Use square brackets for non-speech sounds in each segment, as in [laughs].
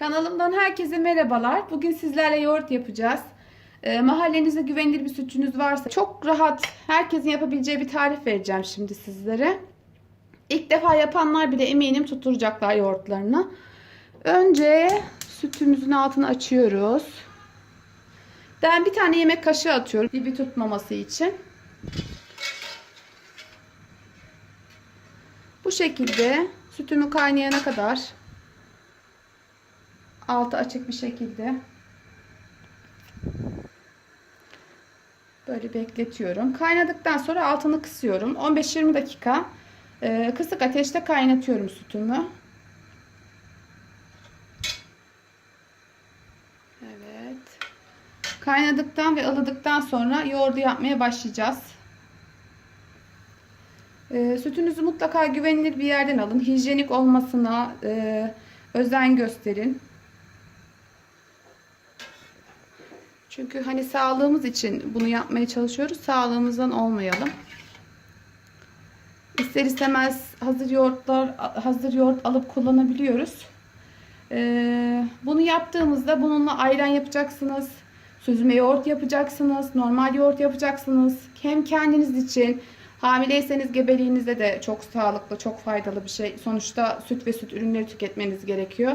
Kanalımdan herkese merhabalar. Bugün sizlerle yoğurt yapacağız. Ee, mahallenizde güvenilir bir sütçünüz varsa çok rahat herkesin yapabileceği bir tarif vereceğim şimdi sizlere. İlk defa yapanlar bile eminim tutturacaklar yoğurtlarını. Önce sütümüzün altını açıyoruz. Ben bir tane yemek kaşığı atıyorum dibi tutmaması için. Bu şekilde sütümü kaynayana kadar altı açık bir şekilde böyle bekletiyorum. Kaynadıktan sonra altını kısıyorum. 15-20 dakika e, kısık ateşte kaynatıyorum sütümü. Evet. Kaynadıktan ve ılıdıktan sonra yoğurdu yapmaya başlayacağız. E, sütünüzü mutlaka güvenilir bir yerden alın. Hijyenik olmasına e, özen gösterin. Çünkü hani sağlığımız için bunu yapmaya çalışıyoruz. Sağlığımızdan olmayalım. İster istemez hazır yoğurtlar, hazır yoğurt alıp kullanabiliyoruz. Ee, bunu yaptığımızda bununla ayran yapacaksınız. Süzme yoğurt yapacaksınız. Normal yoğurt yapacaksınız. Hem kendiniz için hamileyseniz gebeliğinizde de çok sağlıklı, çok faydalı bir şey. Sonuçta süt ve süt ürünleri tüketmeniz gerekiyor.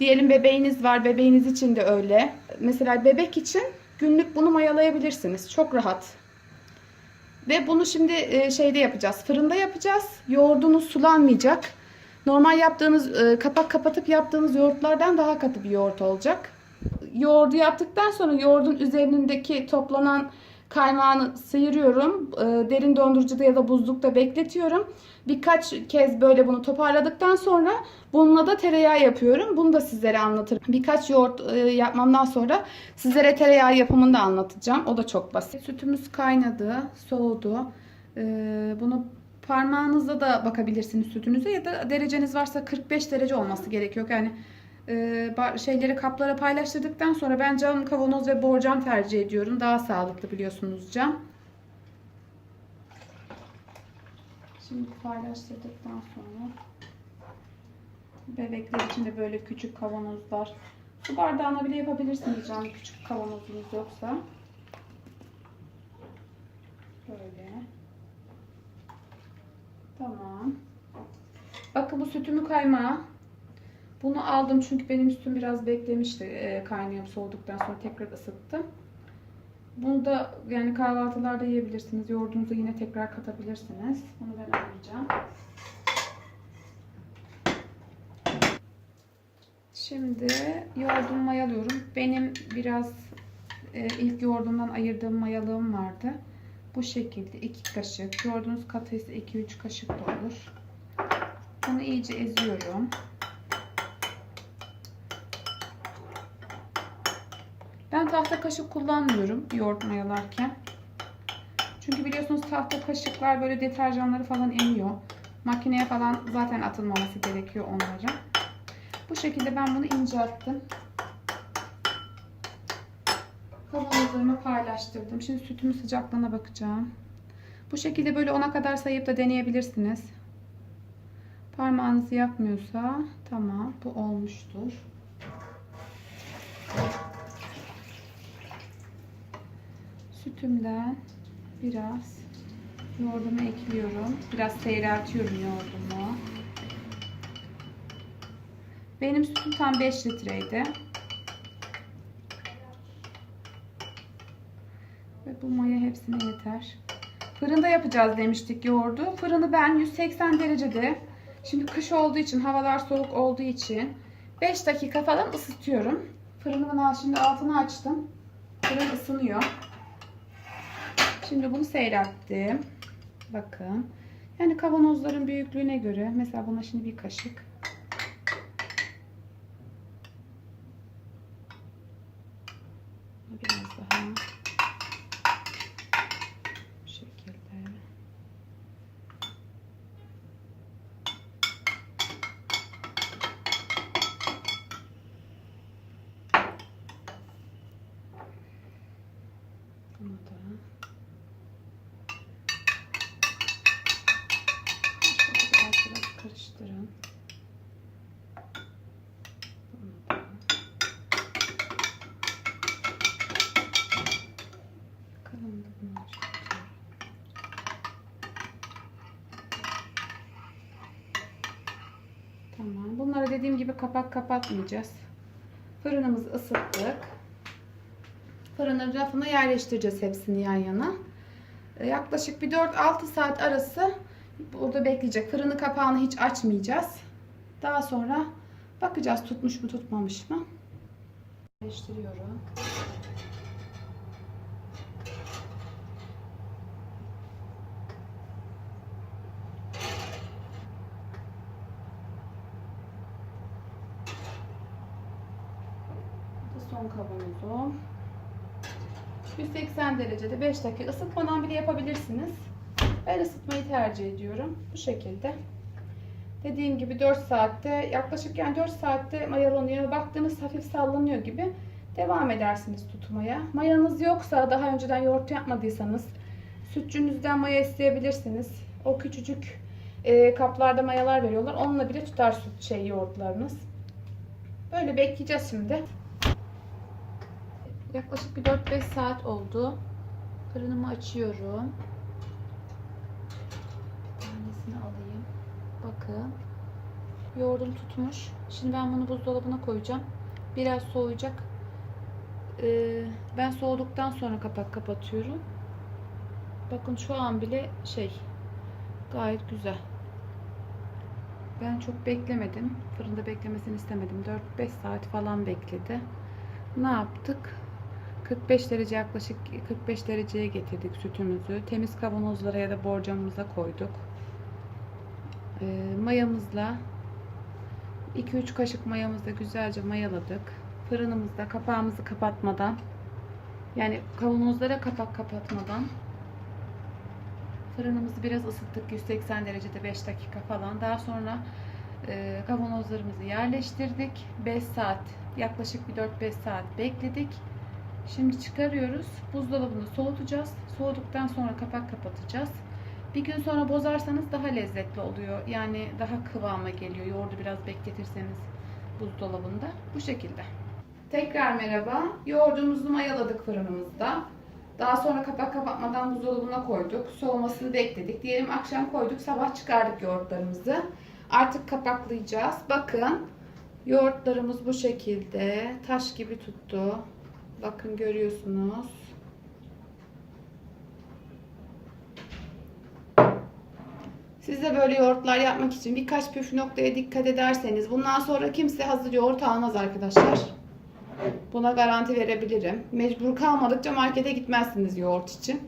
Diyelim bebeğiniz var. Bebeğiniz için de öyle. Mesela bebek için günlük bunu mayalayabilirsiniz. Çok rahat. Ve bunu şimdi e, şeyde yapacağız. Fırında yapacağız. Yoğurdunuz sulanmayacak. Normal yaptığınız e, kapak kapatıp yaptığınız yoğurtlardan daha katı bir yoğurt olacak. Yoğurdu yaptıktan sonra yoğurdun üzerindeki toplanan kaymağını sıyırıyorum. E, Derin dondurucuda ya da buzlukta bekletiyorum. Birkaç kez böyle bunu toparladıktan sonra bununla da tereyağı yapıyorum. Bunu da sizlere anlatırım. Birkaç yoğurt e, yapmamdan sonra sizlere tereyağı yapımını da anlatacağım. O da çok basit. Sütümüz kaynadı, soğudu. E, Bunu parmağınızla da bakabilirsiniz sütünüze ya da dereceniz varsa 45 derece olması gerekiyor. Yani e, şeyleri kaplara paylaştırdıktan sonra ben cam kavanoz ve borcam tercih ediyorum. Daha sağlıklı biliyorsunuz cam. Şimdi paylaştırdıktan sonra bebekler için de böyle küçük kavanozlar. Su bardağına bile yapabilirsiniz cam küçük kavanozunuz yoksa. Böyle. Tamam. Bakın bu sütümü kaymağı. Bunu aldım çünkü benim sütüm biraz beklemişti e, kaynayıp soğuduktan sonra tekrar ısıttım. Bunu da yani kahvaltılarda yiyebilirsiniz. Yoğurdunuzu yine tekrar katabilirsiniz. Bunu ben alacağım. Şimdi yoğurdumu mayalıyorum. Benim biraz e, ilk yoğurdumdan ayırdığım mayalığım vardı. Bu şekilde 2 kaşık. Yoğurdunuz katıysa 2-3 kaşık da olur. Bunu iyice eziyorum. Ben tahta kaşık kullanmıyorum yoğurt mayalarken. Çünkü biliyorsunuz tahta kaşıklar böyle deterjanları falan emiyor. Makineye falan zaten atılmaması gerekiyor onların. Bu şekilde ben bunu incelttim. Kavanozlarımı paylaştırdım. Şimdi sütümün sıcaklığına bakacağım. Bu şekilde böyle ona kadar sayıp da deneyebilirsiniz. Parmağınızı yakmıyorsa tamam bu olmuştur. Sütümden biraz yoğurdumu ekliyorum. Biraz seyreltiyorum yoğurdumu. Benim sütüm tam 5 litreydi. Ve bu maya hepsine yeter. Fırında yapacağız demiştik yoğurdu. Fırını ben 180 derecede. Şimdi kış olduğu için, havalar soğuk olduğu için 5 dakika falan ısıtıyorum. Fırınımın şimdi altını açtım. Fırın ısınıyor. Şimdi bunu seyrelttim. Bakın. Yani kavanozların büyüklüğüne göre. Mesela buna şimdi bir kaşık. Biraz daha. Bu şekilde. Bunu da. Şöyle biraz biraz karıştırın. Bunu da. Dediğim gibi kapak kapatmayacağız. Fırınımızı ısıttık. Fırının rafına yerleştireceğiz hepsini yan yana. E, Yaklaşık bir 4-6 saat arası burada bekleyecek. Fırını kapağını hiç açmayacağız. Daha sonra bakacağız tutmuş mu tutmamış mı. Yerleştiriyorum. Son kavanozum. 180 derecede 5 dakika ısıtmadan bile yapabilirsiniz. Ben ısıtmayı tercih ediyorum. Bu şekilde. Dediğim gibi 4 saatte yaklaşık yani 4 saatte mayalanıyor. Baktığınız hafif sallanıyor gibi devam edersiniz tutmaya. Mayanız yoksa daha önceden yoğurt yapmadıysanız sütçünüzden maya isteyebilirsiniz. O küçücük e, kaplarda mayalar veriyorlar. Onunla bile tutar süt şey yoğurtlarınız. Böyle bekleyeceğiz şimdi. Yaklaşık bir 4-5 saat oldu. Fırınımı açıyorum. Bir tanesini alayım. Bakın. Yoğurdum tutmuş. Şimdi ben bunu buzdolabına koyacağım. Biraz soğuyacak. Ee, ben soğuduktan sonra kapak kapatıyorum. Bakın şu an bile şey gayet güzel. Ben çok beklemedim. Fırında beklemesini istemedim. 4-5 saat falan bekledi. Ne yaptık? 45 derece yaklaşık 45 dereceye getirdik sütümüzü. Temiz kavanozlara ya da borcamımıza koyduk. Ee, mayamızla 2-3 kaşık mayamızla güzelce mayaladık. Fırınımızda kapağımızı kapatmadan yani kavanozlara kapak kapatmadan fırınımızı biraz ısıttık 180 derecede 5 dakika falan. Daha sonra e, kavanozlarımızı yerleştirdik. 5 saat yaklaşık bir 4-5 saat bekledik. Şimdi çıkarıyoruz. Buzdolabında soğutacağız. Soğuduktan sonra kapak kapatacağız. Bir gün sonra bozarsanız daha lezzetli oluyor. Yani daha kıvama geliyor. Yoğurdu biraz bekletirseniz buzdolabında. Bu şekilde. Tekrar merhaba. Yoğurdumuzu mayaladık fırınımızda. Daha sonra kapak kapatmadan buzdolabına koyduk. Soğumasını bekledik. Diyelim akşam koyduk. Sabah çıkardık yoğurtlarımızı. Artık kapaklayacağız. Bakın. Yoğurtlarımız bu şekilde. Taş gibi tuttu. Bakın görüyorsunuz. Siz de böyle yoğurtlar yapmak için birkaç püf noktaya dikkat ederseniz bundan sonra kimse hazır yoğurt almaz arkadaşlar. Buna garanti verebilirim. Mecbur kalmadıkça markete gitmezsiniz yoğurt için.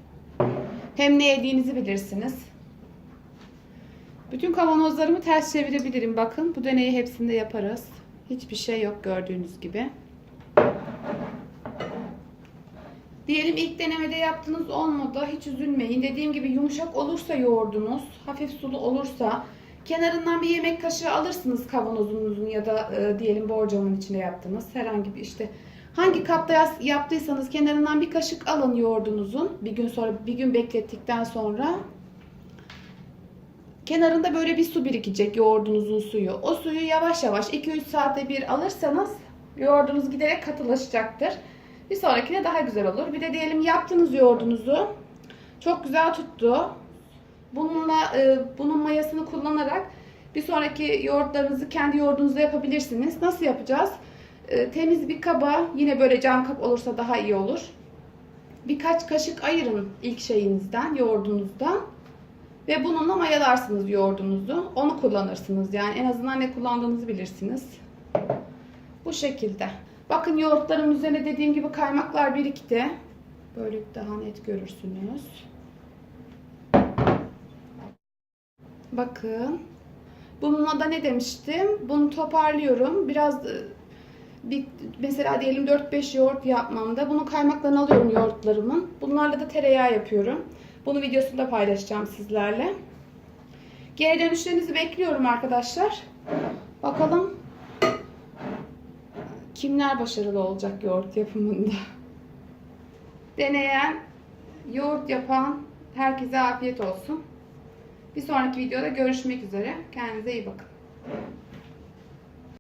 Hem ne yediğinizi bilirsiniz. Bütün kavanozlarımı ters çevirebilirim. Bakın bu deneyi hepsinde yaparız. Hiçbir şey yok gördüğünüz gibi. Diyelim ilk denemede yaptığınız olmadı. Hiç üzülmeyin. Dediğim gibi yumuşak olursa yoğurdunuz, hafif sulu olursa kenarından bir yemek kaşığı alırsınız kavanozunuzun ya da e, diyelim borcamın içine yaptığınız herhangi bir işte hangi kapta yaptıysanız kenarından bir kaşık alın yoğurdunuzun. Bir gün sonra bir gün beklettikten sonra kenarında böyle bir su birikecek yoğurdunuzun suyu. O suyu yavaş yavaş 2-3 saatte bir alırsanız yoğurdunuz giderek katılaşacaktır. Bir sonrakine daha güzel olur. Bir de diyelim yaptınız yoğurdunuzu. Çok güzel tuttu. Bununla e, bunun mayasını kullanarak bir sonraki yoğurtlarınızı kendi yoğurdunuzda yapabilirsiniz. Nasıl yapacağız? E, temiz bir kaba, yine böyle cam kap olursa daha iyi olur. Birkaç kaşık ayırın ilk şeyinizden, yoğurdunuzdan. Ve bununla mayalarsınız yoğurdunuzu. Onu kullanırsınız. Yani en azından ne kullandığınızı bilirsiniz. Bu şekilde. Bakın yoğurtlarım üzerine dediğim gibi kaymaklar birikti. Böyle daha net görürsünüz. Bakın. Bununla da ne demiştim? Bunu toparlıyorum. Biraz e, bir, mesela diyelim 4-5 yoğurt yapmamda bunun kaymaklarını alıyorum yoğurtlarımın. Bunlarla da tereyağı yapıyorum. Bunu videosunda paylaşacağım sizlerle. Geri dönüşlerinizi bekliyorum arkadaşlar. Bakalım kimler başarılı olacak yoğurt yapımında. [laughs] Deneyen, yoğurt yapan herkese afiyet olsun. Bir sonraki videoda görüşmek üzere. Kendinize iyi bakın.